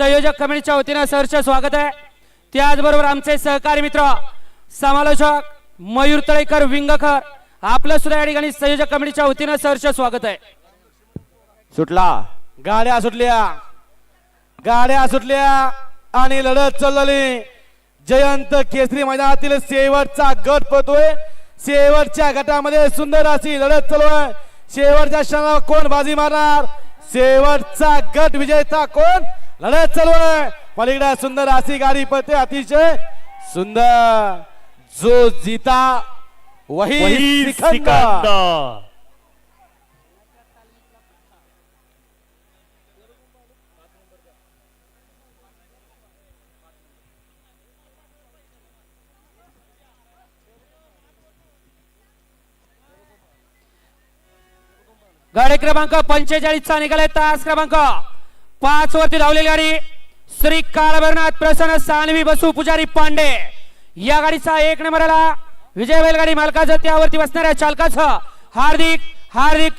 संयोजक कमिटीच्या वतीनं सहर्ष स्वागत आहे. त्याचबरोबर आमचे सहकारी मित्र समालोचक मयूर तळेकर विंगकर आपलं सुद्धा या ठिकाणी संयोजक कमिटीच्या वतीनं सहर्ष स्वागत आहे. सुटला. गाड्या सुटल्या. गाड्या सुटल्या आणि लढत चाललेली जयंत केसरी मैदानातील शेवटचा गट पळतोय. शेवटच्या गटामध्ये सुंदर अशी लढत चालू आहे. शेवटच्या क्षणाला कोण बाजी मारणार? शेवटचा गट विजेता कोण? लढत चालू आहे. पलीकडे सुंदर अशी गाडी पळते अतिशय सुंदर. जो जीता वही, वही सिकंदर. गाडी क्रमांक पंचेचाळीस चा निघालाय तास क्रमांक. पाच वरती धावलेली गाडी. श्री काळभरनाथ प्रसन्न सानवी बसू पुजारी पांडे. या गाडीचा एक नंबर आला विजय बैलगाडी मालकाचं त्यावरती बसणाऱ्या चालकाचं हार्दिक हार्दिक